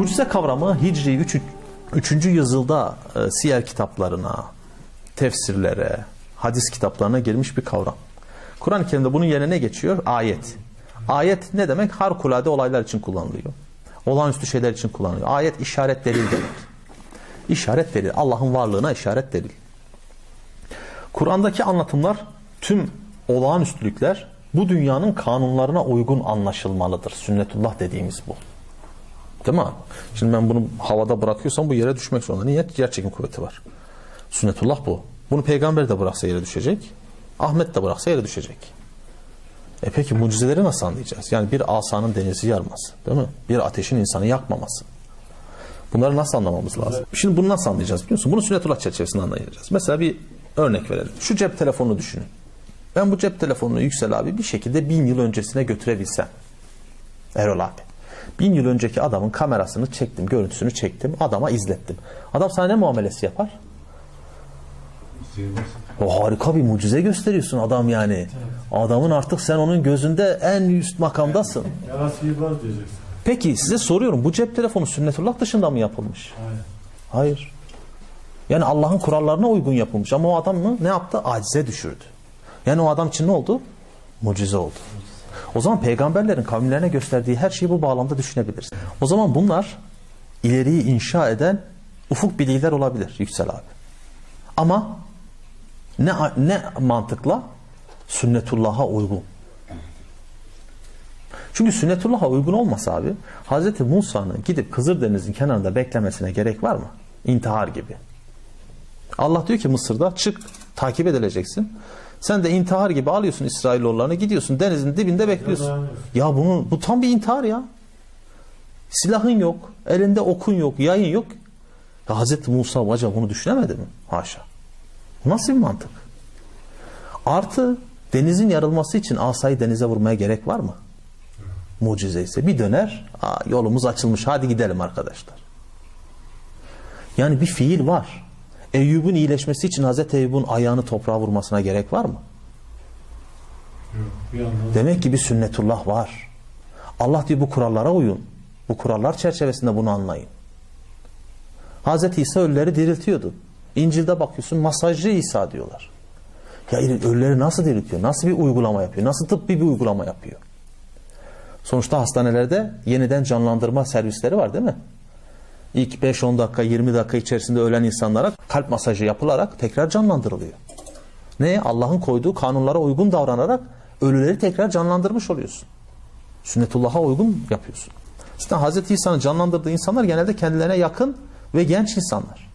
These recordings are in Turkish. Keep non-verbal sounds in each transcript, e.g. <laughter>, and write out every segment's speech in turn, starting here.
Mucize kavramı Hicri 3. 3. yüzyılda e, siyer kitaplarına, tefsirlere, hadis kitaplarına girmiş bir kavram. Kur'an-ı Kerim'de bunun yerine ne geçiyor? Ayet. Ayet ne demek? Harikulade olaylar için kullanılıyor. Olağanüstü şeyler için kullanılıyor. Ayet işaret delil demek. İşaret delil. Allah'ın varlığına işaret delil. Kur'an'daki anlatımlar tüm olağanüstülükler bu dünyanın kanunlarına uygun anlaşılmalıdır. Sünnetullah dediğimiz bu. Değil mi? Şimdi ben bunu havada bırakıyorsam bu yere düşmek zorunda. Niye? Yer çekim kuvveti var. Sünnetullah bu. Bunu peygamber de bıraksa yere düşecek. Ahmet de bıraksa yere düşecek. E peki mucizeleri nasıl anlayacağız? Yani bir asanın denizi yarması. Değil mi? Bir ateşin insanı yakmaması. Bunları nasıl anlamamız lazım? Şimdi bunu nasıl anlayacağız biliyor musun? Bunu sünnetullah çerçevesinde anlayacağız. Mesela bir örnek verelim. Şu cep telefonunu düşünün. Ben bu cep telefonunu Yüksel abi bir şekilde bin yıl öncesine götürebilsem. Erol abi. Bin yıl önceki adamın kamerasını çektim, görüntüsünü çektim, adama izlettim. Adam sana ne muamelesi yapar? O harika bir mucize gösteriyorsun adam yani. Adamın artık sen onun gözünde en üst makamdasın. Diyeceksin. Peki size soruyorum bu cep telefonu sünnetullah dışında mı yapılmış? Hayır. Hayır. Yani Allah'ın kurallarına uygun yapılmış ama o adam mı ne yaptı? Acize düşürdü. Yani o adam için ne oldu? Mucize oldu. O zaman peygamberlerin kavimlerine gösterdiği her şeyi bu bağlamda düşünebiliriz. O zaman bunlar ileriyi inşa eden ufuk bilgiler olabilir Yüksel abi. Ama ne, ne mantıkla? Sünnetullah'a uygun. Çünkü sünnetullah'a uygun olmasa abi Hz. Musa'nın gidip Kızıldeniz'in kenarında beklemesine gerek var mı? İntihar gibi. Allah diyor ki Mısır'da çık takip edileceksin. Sen de intihar gibi alıyorsun İsrailoğullarını gidiyorsun denizin dibinde bekliyorsun. Ya bunu bu tam bir intihar ya. Silahın yok, elinde okun yok, yayın yok. Ya Hz. Musa acaba bunu düşünemedi mi? Haşa. Nasıl bir mantık? Artı denizin yarılması için asayı denize vurmaya gerek var mı? Mucize ise bir döner, Aa, yolumuz açılmış hadi gidelim arkadaşlar. Yani bir fiil var. Eyyub'un iyileşmesi için Hazreti Eyyub'un ayağını toprağa vurmasına gerek var mı? Demek ki bir sünnetullah var. Allah diyor bu kurallara uyun. Bu kurallar çerçevesinde bunu anlayın. Hazreti İsa ölüleri diriltiyordu. İncil'de bakıyorsun masajcı İsa diyorlar. Ya ölüleri nasıl diriltiyor? Nasıl bir uygulama yapıyor? Nasıl tıbbi bir uygulama yapıyor? Sonuçta hastanelerde yeniden canlandırma servisleri var değil mi? İlk 5-10 dakika 20 dakika içerisinde ölen insanlara kalp masajı yapılarak tekrar canlandırılıyor. Ne? Allah'ın koyduğu kanunlara uygun davranarak ölüleri tekrar canlandırmış oluyorsun. Sünnetullah'a uygun yapıyorsun. Zaten Hz. İsa'nın canlandırdığı insanlar genelde kendilerine yakın ve genç insanlar.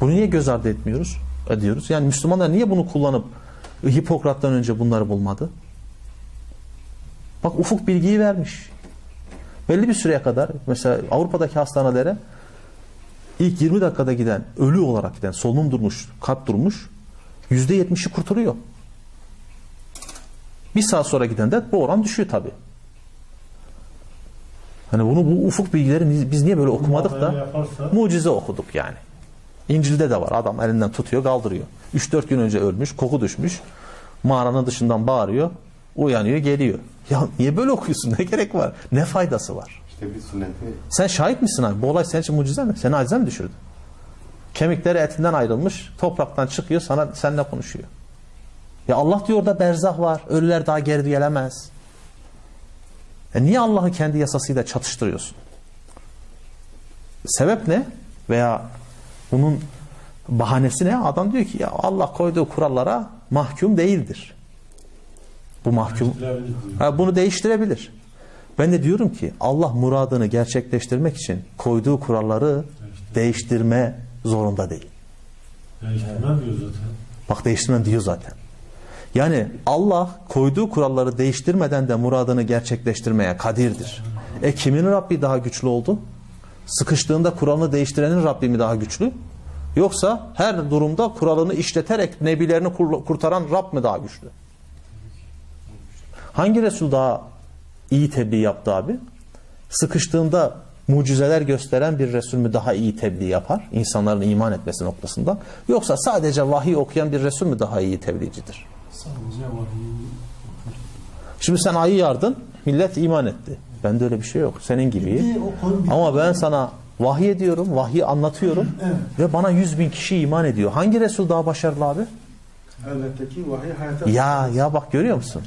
Bunu niye göz ardı etmiyoruz? Ediyoruz. Yani Müslümanlar niye bunu kullanıp Hipokrat'tan önce bunları bulmadı? Bak ufuk bilgiyi vermiş. Belli bir süreye kadar mesela Avrupa'daki hastanelere ilk 20 dakikada giden ölü olarak giden solunum durmuş, kalp durmuş %70'i kurtuluyor. Bir saat sonra giden de bu oran düşüyor tabi. Hani bunu bu ufuk bilgileri biz- niye böyle okumadık da yaparsa mucize okuduk yani. İncil'de de var. Adam elinden tutuyor, kaldırıyor. 3-4 gün önce ölmüş, koku düşmüş. Mağaranın dışından bağırıyor. Uyanıyor, geliyor. Ya niye böyle okuyorsun? <laughs> Ne gerek var? Ne faydası var? İşte bir sünneti Sen şahit misin abi? Bu olay senin için mucize mi? Seni acize mi düşürdü? Kemikleri etinden ayrılmış, topraktan çıkıyor, sana seninle konuşuyor. Ya Allah diyor orada berzah var. Ölüler daha geri gelemez. E niye Allah'ı kendi yasasıyla çatıştırıyorsun? Sebep ne? Veya bunun bahanesi ne? Adam diyor ki ya Allah koyduğu kurallara mahkum değildir. Bu mahkum. Ha, bunu değiştirebilir. Ben de diyorum ki Allah muradını gerçekleştirmek için koyduğu kuralları değiştirme zorunda değil. Değiştirmem diyor zaten. Bak değiştirmem diyor zaten. Yani Allah koyduğu kuralları değiştirmeden de muradını gerçekleştirmeye kadirdir. E kimin Rabbi daha güçlü oldu? Sıkıştığında kuralını değiştirenin Rabbi mi daha güçlü? Yoksa her durumda kuralını işleterek nebilerini kur- kurtaran Rab mi daha güçlü? Hangi Resul daha iyi tebliğ yaptı abi? Sıkıştığında mucizeler gösteren bir Resul mü daha iyi tebliğ yapar? insanların iman etmesi noktasında. Yoksa sadece vahiy okuyan bir Resul mü daha iyi tebliğcidir? Sadece var. Şimdi sen ayı yardın, millet iman etti. Bende öyle bir şey yok. Senin gibi. Ama ben sana vahiy ediyorum, vahyi anlatıyorum Evet. ve bana yüz bin kişi iman ediyor. Hangi Resul daha başarılı abi? Elbette ki vahiy hayata Ya ya bak görüyor musun?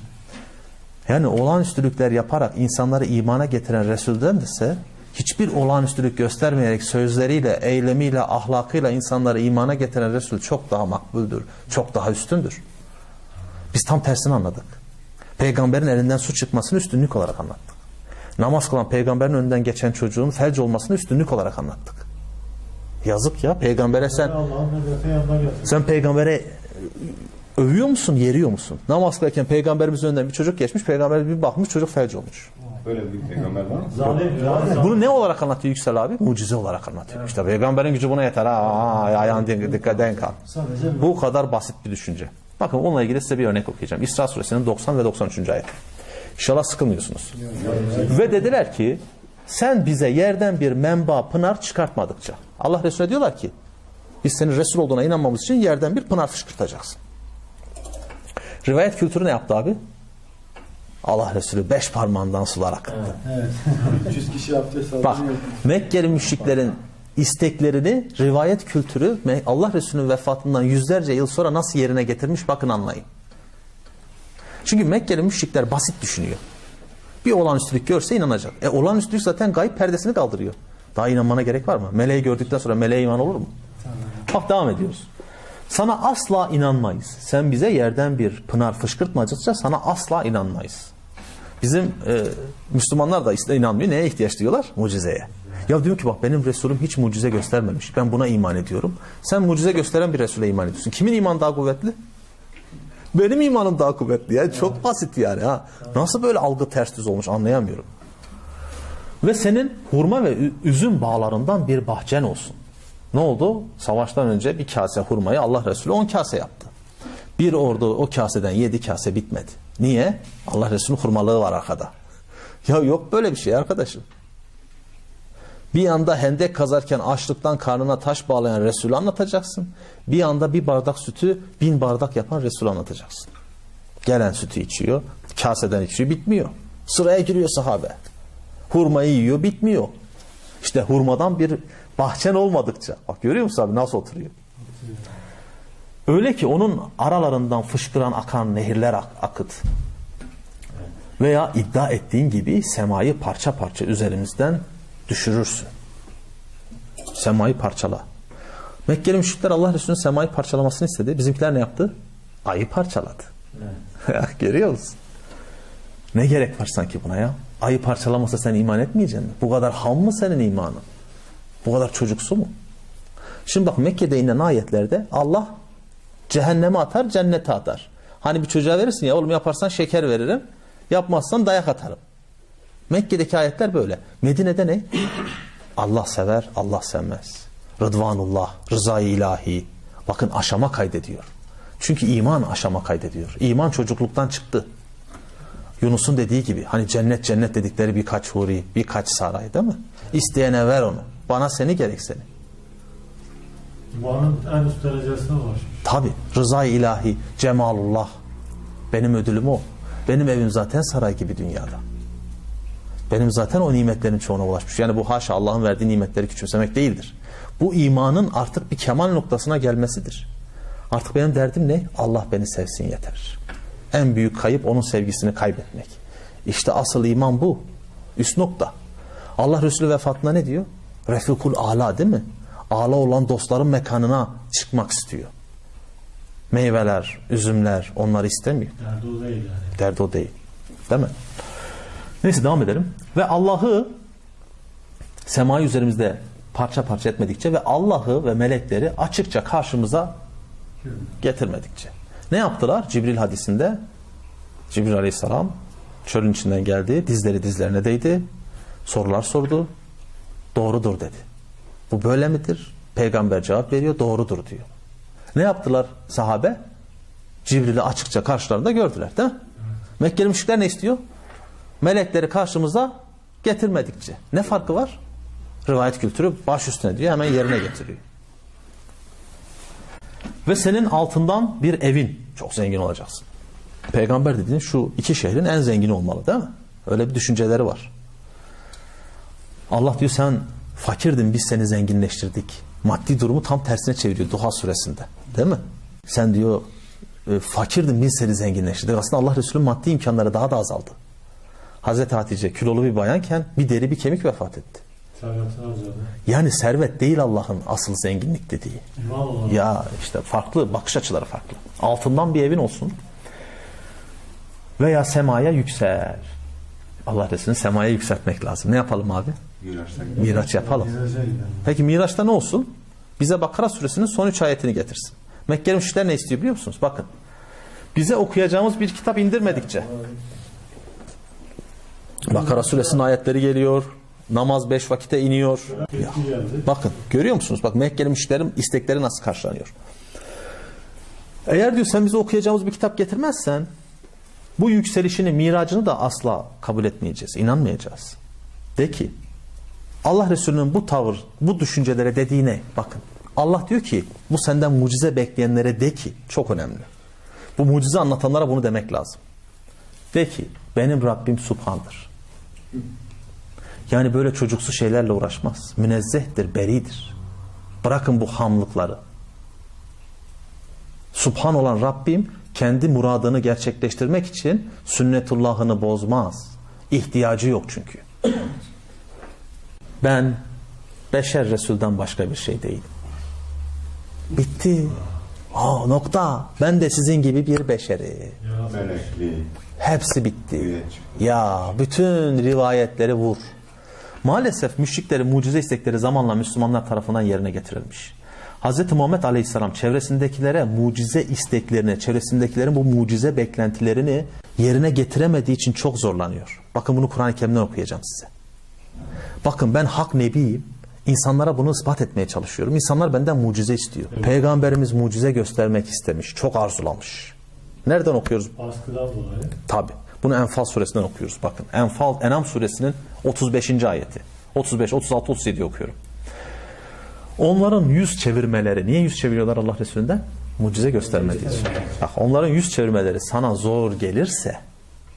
Yani olağanüstülükler yaparak insanları imana getiren Resul'den ise hiçbir olağanüstülük göstermeyerek sözleriyle, eylemiyle, ahlakıyla insanları imana getiren Resul çok daha makbuldür, çok daha üstündür. Biz tam tersini anladık. Peygamberin elinden su çıkmasını üstünlük olarak anlattık. Namaz kılan peygamberin önünden geçen çocuğun felç olmasını üstünlük olarak anlattık. Yazık ya peygambere sen sen peygambere övüyor musun, yeriyor musun? Namaz kılarken peygamberimizin önünden bir çocuk geçmiş, peygamber bir bakmış çocuk felç olmuş. Böyle bir peygamber var mı? Zalim. Bunu ne olarak anlatıyor Yüksel abi? Mucize olarak anlatıyor. İşte peygamberin gücü buna yeter. Ha, ayağın denk, dikkat denk al. Bu kadar basit bir düşünce. Bakın onunla ilgili size bir örnek okuyacağım. İsra suresinin 90 ve 93. ayet. İnşallah sıkılmıyorsunuz. Ve dediler ki sen bize yerden bir menba pınar çıkartmadıkça. Allah Resulüne diyorlar ki biz senin Resul olduğuna inanmamız için yerden bir pınar fışkırtacaksın. Rivayet kültürü ne yaptı abi? Allah Resulü beş parmağından sular akıttı. evet. 300 <laughs> kişi sadece. Bak Mekkeli müşriklerin isteklerini rivayet kültürü Allah Resulü'nün vefatından yüzlerce yıl sonra nasıl yerine getirmiş bakın anlayın. Çünkü Mekkeli müşrikler basit düşünüyor. Bir olağanüstülük görse inanacak. E olağanüstülük zaten gayb perdesini kaldırıyor. Daha inanmana gerek var mı? Meleği gördükten sonra meleğe iman olur mu? Bak devam ediyoruz. Sana asla inanmayız. Sen bize yerden bir pınar fışkırtmadıkça sana asla inanmayız. Bizim e, Müslümanlar da inanmıyor. Neye ihtiyaç duyuyorlar? Mucizeye. Ya diyor ki bak benim Resulüm hiç mucize göstermemiş. Ben buna iman ediyorum. Sen mucize gösteren bir Resul'e iman ediyorsun. Kimin imanı daha kuvvetli? Benim imanım daha kuvvetli. Ya. Çok basit yani. ha. Nasıl böyle algı ters düz olmuş anlayamıyorum. Ve senin hurma ve üzüm bağlarından bir bahçen olsun. Ne oldu? Savaştan önce bir kase hurmayı Allah Resulü 10 kase yaptı. Bir ordu o kaseden 7 kase bitmedi. Niye? Allah Resulü'nün hurmalığı var arkada. Ya yok böyle bir şey arkadaşım. Bir yanda hendek kazarken açlıktan karnına taş bağlayan Resulü anlatacaksın. Bir yanda bir bardak sütü bin bardak yapan Resulü anlatacaksın. Gelen sütü içiyor, kaseden içiyor, bitmiyor. Sıraya giriyor sahabe. Hurmayı yiyor, bitmiyor. İşte hurmadan bir bahçen olmadıkça. Bak görüyor musun abi nasıl oturuyor? Öyle ki onun aralarından fışkıran akan nehirler ak- akıt. Veya iddia ettiğin gibi semayı parça parça üzerimizden düşürürsün. Semayı parçala. Mekkeli müşrikler Allah Resulü'nün semayı parçalamasını istedi. Bizimkiler ne yaptı? Ayı parçaladı. <laughs> Görüyor musun? Ne gerek var sanki buna ya? Ayı parçalamasa sen iman etmeyeceksin mi? Bu kadar ham mı senin imanın? Bu kadar çocuksu mu? Şimdi bak Mekke'de inen ayetlerde Allah cehenneme atar, cennete atar. Hani bir çocuğa verirsin ya oğlum yaparsan şeker veririm, yapmazsan dayak atarım. Mekke'deki ayetler böyle. Medine'de ne? Allah sever, Allah sevmez. Rıdvanullah, rızayı ilahi. Bakın aşama kaydediyor. Çünkü iman aşama kaydediyor. İman çocukluktan çıktı. Yunus'un dediği gibi hani cennet cennet dedikleri birkaç huri, birkaç saray değil mi? İsteyene ver onu. Bana seni gerek seni. İmanın en üst derecesine ulaşmış. Tabi rıza ilahi, cemalullah. Benim ödülüm o. Benim evim zaten saray gibi dünyada. Benim zaten o nimetlerin çoğuna ulaşmış. Yani bu haşa Allah'ın verdiği nimetleri küçümsemek değildir. Bu imanın artık bir kemal noktasına gelmesidir. Artık benim derdim ne? Allah beni sevsin yeter. En büyük kayıp onun sevgisini kaybetmek. İşte asıl iman bu. Üst nokta. Allah Resulü vefatında ne diyor? Refikul ala değil mi? Ala olan dostların mekanına çıkmak istiyor. Meyveler, üzümler onları istemiyor. Derdi o değil yani. Derdi o değil. Değil mi? Neyse devam edelim. Ve Allah'ı semayı üzerimizde parça parça etmedikçe ve Allah'ı ve melekleri açıkça karşımıza getirmedikçe. Ne yaptılar? Cibril hadisinde Cibril aleyhisselam çölün içinden geldi. Dizleri dizlerine değdi. Sorular sordu. Doğrudur dedi. Bu böyle midir? Peygamber cevap veriyor. Doğrudur diyor. Ne yaptılar sahabe? Cibril'i açıkça karşılarında gördüler değil mi? Mekkeli müşrikler ne istiyor? Melekleri karşımıza getirmedikçe. Ne farkı var? Rivayet kültürü baş üstüne diyor hemen yerine getiriyor. Ve senin altından bir evin çok zengin olacaksın. Peygamber dediğin şu iki şehrin en zengini olmalı değil mi? Öyle bir düşünceleri var. Allah diyor sen fakirdin biz seni zenginleştirdik. Maddi durumu tam tersine çeviriyor Duha suresinde. Değil mi? Sen diyor e, fakirdin biz seni zenginleştirdik. Aslında Allah Resulü maddi imkanları daha da azaldı. Hazreti Hatice kilolu bir bayanken bir deri bir kemik vefat etti. Yani servet değil Allah'ın asıl zenginlik dediği. Ya işte farklı bakış açıları farklı. Altından bir evin olsun. Veya semaya yüksel. Allah Resulü'nü semaya yükseltmek lazım. Ne yapalım abi? Miraç'tan Miraç yapalım. Peki Miraç'ta ne olsun? Bize Bakara suresinin son üç ayetini getirsin. Mekkeli müşrikler ne istiyor biliyor musunuz? Bakın. Bize okuyacağımız bir kitap indirmedikçe. Bakara suresinin ayetleri geliyor. Namaz beş vakite iniyor. Geldi. Bakın görüyor musunuz? Bak Mekkeli müşriklerin istekleri nasıl karşılanıyor. Eğer diyor sen bize okuyacağımız bir kitap getirmezsen bu yükselişini, miracını da asla kabul etmeyeceğiz, inanmayacağız. De ki Allah Resulü'nün bu tavır, bu düşüncelere dediğine bakın. Allah diyor ki bu senden mucize bekleyenlere de ki çok önemli. Bu mucize anlatanlara bunu demek lazım. De ki benim Rabbim Subhan'dır. Yani böyle çocuksu şeylerle uğraşmaz. Münezzehtir, beridir. Bırakın bu hamlıkları. Subhan olan Rabbim kendi muradını gerçekleştirmek için sünnetullahını bozmaz. İhtiyacı yok çünkü. Ben beşer Resul'den başka bir şey değilim. Bitti. Aa, nokta. Ben de sizin gibi bir beşeri. Hepsi bitti. Ya bütün rivayetleri vur. Maalesef müşriklerin mucize istekleri zamanla Müslümanlar tarafından yerine getirilmiş. Hz. Muhammed Aleyhisselam çevresindekilere mucize isteklerini, çevresindekilerin bu mucize beklentilerini yerine getiremediği için çok zorlanıyor. Bakın bunu Kur'an-ı Kerim'den okuyacağım size. Bakın ben hak nebiyim. İnsanlara bunu ispat etmeye çalışıyorum. İnsanlar benden mucize istiyor. Peygamberimiz mucize göstermek istemiş. Çok arzulamış. Nereden okuyoruz Baskıdan dolayı. Tabi. Bunu Enfal suresinden okuyoruz. Bakın Enfal, Enam suresinin 35. ayeti. 35, 36, 37 okuyorum. Onların yüz çevirmeleri, niye yüz çeviriyorlar Allah Resulü'nden? Mucize göstermediği için. Bak onların yüz çevirmeleri sana zor gelirse,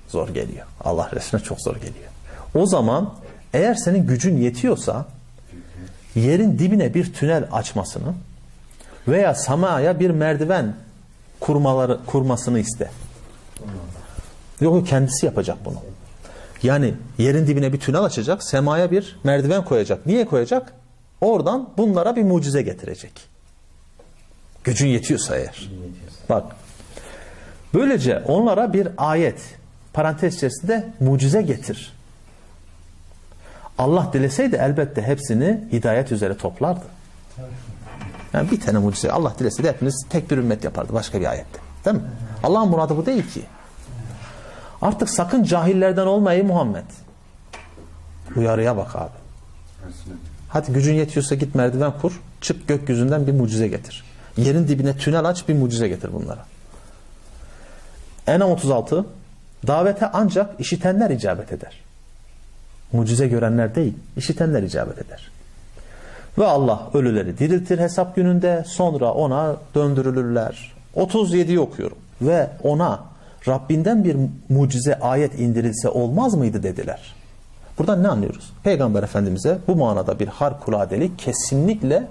zor geliyor. Allah Resulüne çok zor geliyor. O zaman eğer senin gücün yetiyorsa, yerin dibine bir tünel açmasını veya samaya bir merdiven kurmaları kurmasını iste. Yok kendisi yapacak bunu. Yani yerin dibine bir tünel açacak, semaya bir merdiven koyacak. Niye koyacak? Oradan bunlara bir mucize getirecek. Gücün yetiyorsa eğer. Bak. Böylece onlara bir ayet, parantez içerisinde mucize getir. Allah dileseydi elbette hepsini hidayet üzere toplardı. Yani bir tane mucize Allah dileseydi hepiniz tek bir ümmet yapardı başka bir ayette. Değil mi? Allah'ın muradı bu değil ki. Artık sakın cahillerden olmayı Muhammed. Uyarıya bak abi. Hadi gücün yetiyorsa git merdiven kur. Çık gökyüzünden bir mucize getir. Yerin dibine tünel aç bir mucize getir bunlara. Enam 36 davete ancak işitenler icabet eder. Mucize görenler değil, işitenler icabet eder. Ve Allah ölüleri diriltir hesap gününde sonra ona döndürülürler. 37'yi okuyorum. Ve ona Rabbinden bir mucize ayet indirilse olmaz mıydı dediler. Buradan ne anlıyoruz? Peygamber Efendimiz'e bu manada bir harikuladelik kesinlikle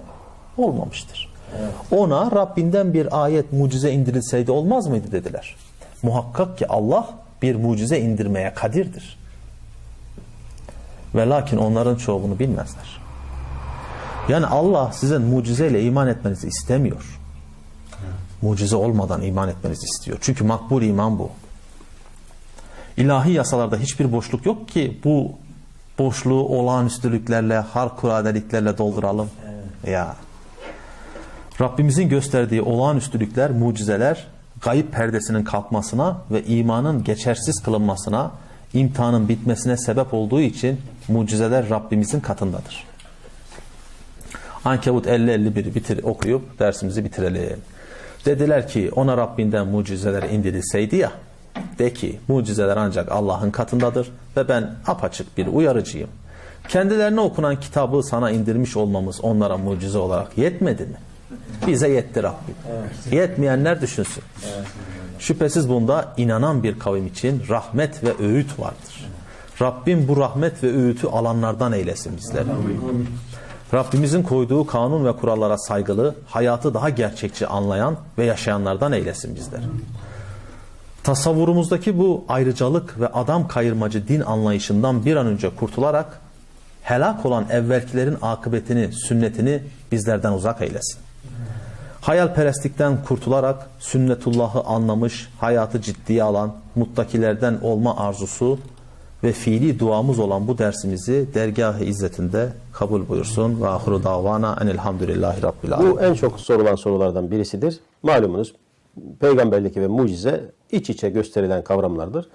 olmamıştır. Ona Rabbinden bir ayet mucize indirilseydi olmaz mıydı dediler. Muhakkak ki Allah bir mucize indirmeye kadirdir. Ve lakin onların çoğunu bilmezler. Yani Allah sizin mucizeyle iman etmenizi istemiyor. Mucize olmadan iman etmenizi istiyor. Çünkü makbul iman bu. İlahi yasalarda hiçbir boşluk yok ki bu boşluğu olağanüstülüklerle, harikuladeliklerle dolduralım. Ya. Rabbimizin gösterdiği olağanüstülükler, mucizeler gayip perdesinin kalkmasına ve imanın geçersiz kılınmasına, imtihanın bitmesine sebep olduğu için mucizeler Rabbimizin katındadır. Ankebut 50-51'i bitir, okuyup dersimizi bitirelim. Dediler ki ona Rabbinden mucizeler indirilseydi ya de ki mucizeler ancak Allah'ın katındadır ve ben apaçık bir uyarıcıyım. Kendilerine okunan kitabı sana indirmiş olmamız onlara mucize olarak yetmedi mi? Bize yetti Rabbim. Yetmeyenler düşünsün. Şüphesiz bunda inanan bir kavim için rahmet ve öğüt vardır. Rabbim bu rahmet ve öğütü alanlardan eylesin bizleri. Rabbimizin koyduğu kanun ve kurallara saygılı, hayatı daha gerçekçi anlayan ve yaşayanlardan eylesin bizleri. Tasavvurumuzdaki bu ayrıcalık ve adam kayırmacı din anlayışından bir an önce kurtularak helak olan evvelkilerin akıbetini, sünnetini bizlerden uzak eylesin. Hayalperestlikten kurtularak sünnetullahı anlamış, hayatı ciddiye alan, muttakilerden olma arzusu ve fiili duamız olan bu dersimizi dergah-ı izzetinde kabul buyursun. Ve ahiru davana enelhamdülillahi rabbil alemin. Bu en çok sorulan sorulardan birisidir. Malumunuz peygamberlik ve mucize iç içe gösterilen kavramlardır.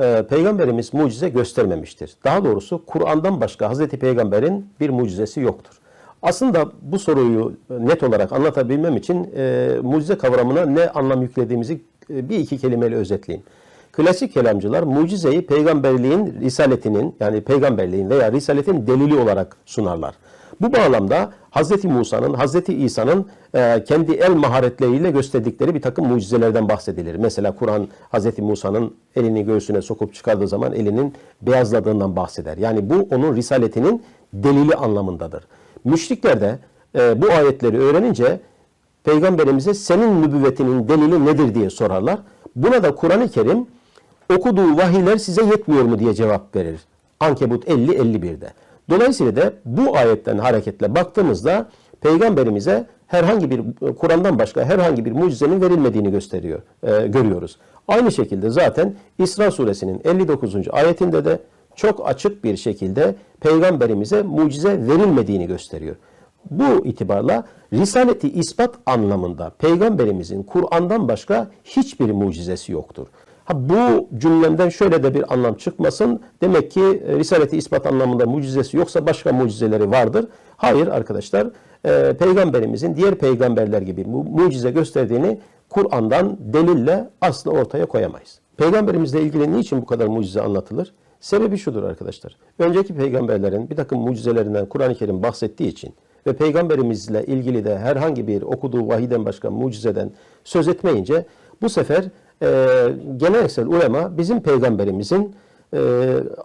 Ee, Peygamberimiz mucize göstermemiştir. Daha doğrusu Kur'an'dan başka Hazreti Peygamber'in bir mucizesi yoktur. Aslında bu soruyu net olarak anlatabilmem için e, mucize kavramına ne anlam yüklediğimizi e, bir iki kelimeyle özetleyeyim. Klasik kelamcılar mucizeyi peygamberliğin risaletinin yani peygamberliğin veya risaletin delili olarak sunarlar. Bu bağlamda Hz. Musa'nın, Hz. İsa'nın e, kendi el maharetleriyle gösterdikleri bir takım mucizelerden bahsedilir. Mesela Kur'an Hz. Musa'nın elini göğsüne sokup çıkardığı zaman elinin beyazladığından bahseder. Yani bu onun risaletinin delili anlamındadır. Müşrikler de e, bu ayetleri öğrenince peygamberimize senin nübüvvetinin delili nedir diye sorarlar. Buna da Kur'an-ı Kerim okuduğu vahiyler size yetmiyor mu diye cevap verir. Ankebut 50-51'de. Dolayısıyla da bu ayetten hareketle baktığımızda peygamberimize herhangi bir Kur'an'dan başka herhangi bir mucizenin verilmediğini gösteriyor, e, görüyoruz. Aynı şekilde zaten İsra suresinin 59. ayetinde de çok açık bir şekilde peygamberimize mucize verilmediğini gösteriyor. Bu itibarla risaleti ispat anlamında peygamberimizin Kur'an'dan başka hiçbir mucizesi yoktur. Ha bu cümlemden şöyle de bir anlam çıkmasın. Demek ki e, risaleti ispat anlamında mucizesi yoksa başka mucizeleri vardır. Hayır arkadaşlar. e, peygamberimizin diğer peygamberler gibi mu- mucize gösterdiğini Kur'an'dan delille asla ortaya koyamayız. Peygamberimizle ilgili niçin bu kadar mucize anlatılır? Sebebi şudur arkadaşlar. Önceki peygamberlerin bir takım mucizelerinden Kur'an-ı Kerim bahsettiği için ve peygamberimizle ilgili de herhangi bir okuduğu vahiden başka mucizeden söz etmeyince bu sefer e, geleneksel ulema bizim peygamberimizin e,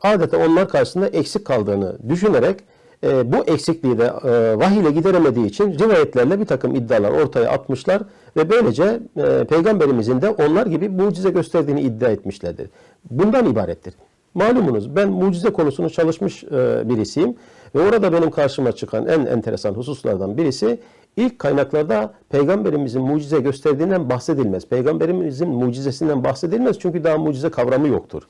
adeta onlar karşısında eksik kaldığını düşünerek e, bu eksikliği de e, vahiy ile gideremediği için rivayetlerle bir takım iddialar ortaya atmışlar ve böylece e, peygamberimizin de onlar gibi mucize gösterdiğini iddia etmişlerdir. Bundan ibarettir. Malumunuz ben mucize konusunu çalışmış e, birisiyim ve orada benim karşıma çıkan en enteresan hususlardan birisi ilk kaynaklarda peygamberimizin mucize gösterdiğinden bahsedilmez. Peygamberimizin mucizesinden bahsedilmez çünkü daha mucize kavramı yoktur.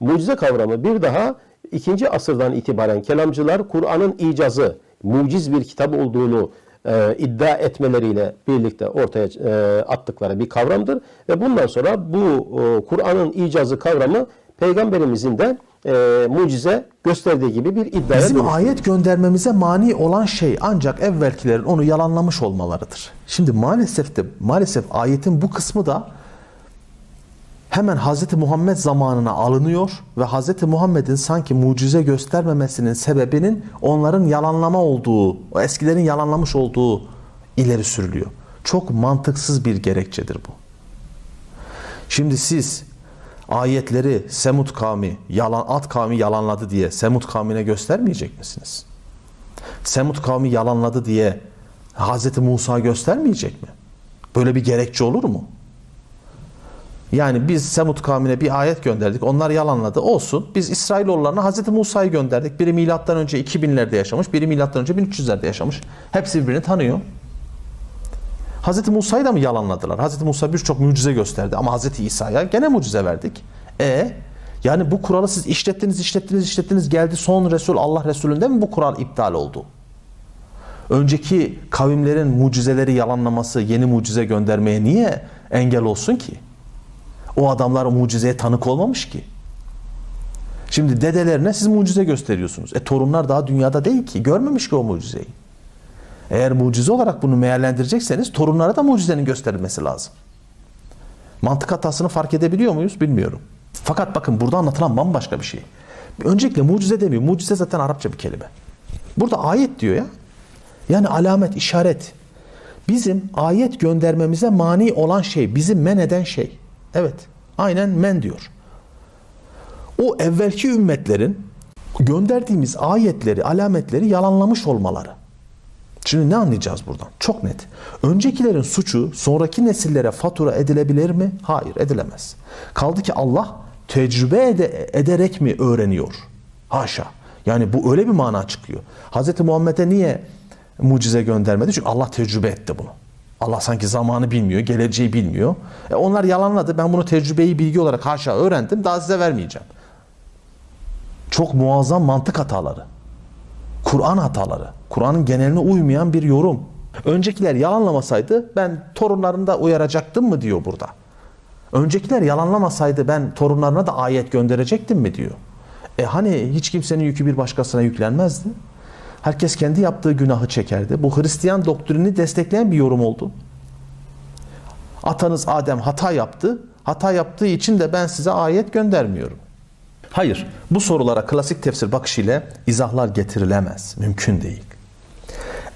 Mucize kavramı bir daha ikinci asırdan itibaren kelamcılar Kur'an'ın icazı, muciz bir kitap olduğunu e, iddia etmeleriyle birlikte ortaya e, attıkları bir kavramdır. Ve bundan sonra bu e, Kur'an'ın icazı kavramı peygamberimizin de e, mucize gösterdiği gibi bir iddiaya Bizim dönüştü. ayet göndermemize mani olan şey ancak evvelkilerin onu yalanlamış olmalarıdır. Şimdi maalesef de maalesef ayetin bu kısmı da hemen Hz. Muhammed zamanına alınıyor ve Hz. Muhammed'in sanki mucize göstermemesinin sebebinin onların yalanlama olduğu, o eskilerin yalanlamış olduğu ileri sürülüyor. Çok mantıksız bir gerekçedir bu. Şimdi siz ayetleri Semut kavmi, yalan at kavmi yalanladı diye Semut kavmine göstermeyecek misiniz? Semut kavmi yalanladı diye Hz. Musa göstermeyecek mi? Böyle bir gerekçe olur mu? Yani biz Semut kavmine bir ayet gönderdik. Onlar yalanladı. Olsun. Biz İsrailoğullarına Hz. Musa'yı gönderdik. Biri milattan önce 2000'lerde yaşamış, biri milattan önce 1300'lerde yaşamış. Hepsi birbirini tanıyor. Hz. Musa'yı da mı yalanladılar? Hz. Musa birçok mucize gösterdi ama Hz. İsa'ya gene mucize verdik. E yani bu kuralı siz işlettiniz, işlettiniz, işlettiniz geldi son Resul Allah Resulü'nde mi bu kural iptal oldu? Önceki kavimlerin mucizeleri yalanlaması yeni mucize göndermeye niye engel olsun ki? O adamlar mucizeye tanık olmamış ki. Şimdi dedelerine siz mucize gösteriyorsunuz. E torunlar daha dünyada değil ki. Görmemiş ki o mucizeyi. Eğer mucize olarak bunu meallendirecekseniz torunlara da mucizenin gösterilmesi lazım. Mantık hatasını fark edebiliyor muyuz bilmiyorum. Fakat bakın burada anlatılan bambaşka bir şey. Öncelikle mucize demiyor. Mucize zaten Arapça bir kelime. Burada ayet diyor ya. Yani alamet, işaret. Bizim ayet göndermemize mani olan şey, bizi men eden şey. Evet, aynen men diyor. o evvelki ümmetlerin gönderdiğimiz ayetleri, alametleri yalanlamış olmaları. Şimdi ne anlayacağız buradan? Çok net. Öncekilerin suçu sonraki nesillere fatura edilebilir mi? Hayır, edilemez. Kaldı ki Allah tecrübe ede- ederek mi öğreniyor? Haşa. Yani bu öyle bir mana çıkıyor. Hz. Muhammed'e niye mucize göndermedi? Çünkü Allah tecrübe etti bunu. Allah sanki zamanı bilmiyor, geleceği bilmiyor. E onlar yalanladı. Ben bunu tecrübeyi bilgi olarak haşa öğrendim. Daha size vermeyeceğim. Çok muazzam mantık hataları. Kur'an hataları. Kur'an'ın geneline uymayan bir yorum. Öncekiler yalanlamasaydı ben torunlarını da uyaracaktım mı diyor burada. Öncekiler yalanlamasaydı ben torunlarına da ayet gönderecektim mi diyor. E hani hiç kimsenin yükü bir başkasına yüklenmezdi. Herkes kendi yaptığı günahı çekerdi. Bu Hristiyan doktrini destekleyen bir yorum oldu. Atanız Adem hata yaptı. Hata yaptığı için de ben size ayet göndermiyorum. Hayır, bu sorulara klasik tefsir bakışıyla izahlar getirilemez. Mümkün değil.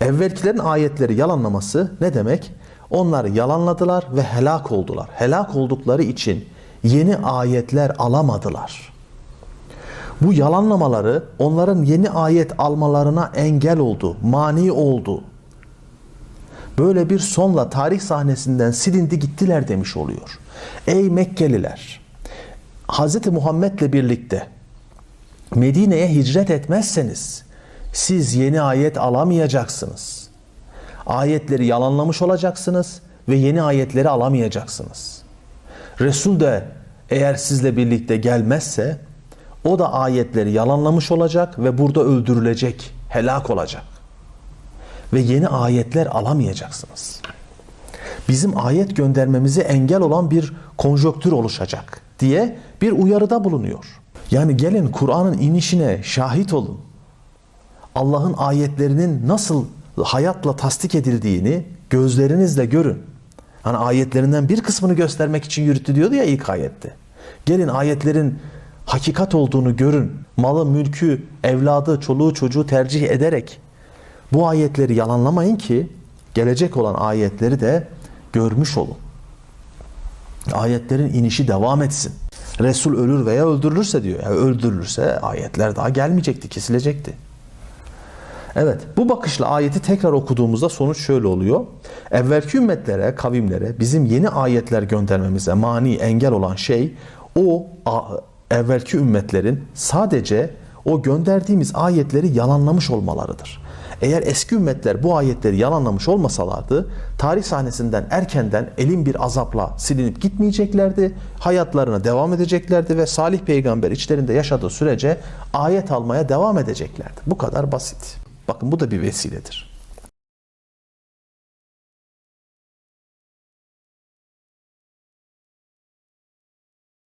Evvelkilerin ayetleri yalanlaması ne demek? Onlar yalanladılar ve helak oldular. Helak oldukları için yeni ayetler alamadılar. Bu yalanlamaları onların yeni ayet almalarına engel oldu, mani oldu. Böyle bir sonla tarih sahnesinden silindi gittiler demiş oluyor. Ey Mekkeliler! Hz. Muhammed'le birlikte Medine'ye hicret etmezseniz siz yeni ayet alamayacaksınız. Ayetleri yalanlamış olacaksınız ve yeni ayetleri alamayacaksınız. Resul de eğer sizle birlikte gelmezse o da ayetleri yalanlamış olacak ve burada öldürülecek, helak olacak. Ve yeni ayetler alamayacaksınız. Bizim ayet göndermemize engel olan bir konjöktür oluşacak diye bir uyarıda bulunuyor. Yani gelin Kur'an'ın inişine şahit olun. Allah'ın ayetlerinin nasıl hayatla tasdik edildiğini gözlerinizle görün. Hani ayetlerinden bir kısmını göstermek için yürüttü diyordu ya ilk ayette. Gelin ayetlerin hakikat olduğunu görün. Malı, mülkü, evladı, çoluğu, çocuğu tercih ederek bu ayetleri yalanlamayın ki gelecek olan ayetleri de görmüş olun. Ayetlerin inişi devam etsin. Resul ölür veya öldürülürse diyor. Yani öldürülürse ayetler daha gelmeyecekti, kesilecekti. Evet, bu bakışla ayeti tekrar okuduğumuzda sonuç şöyle oluyor. Evvelki ümmetlere, kavimlere bizim yeni ayetler göndermemize mani, engel olan şey o evvelki ümmetlerin sadece o gönderdiğimiz ayetleri yalanlamış olmalarıdır. Eğer eski ümmetler bu ayetleri yalanlamış olmasalardı tarih sahnesinden erkenden elin bir azapla silinip gitmeyeceklerdi. Hayatlarına devam edeceklerdi ve Salih peygamber içlerinde yaşadığı sürece ayet almaya devam edeceklerdi. Bu kadar basit. Bakın bu da bir vesiledir.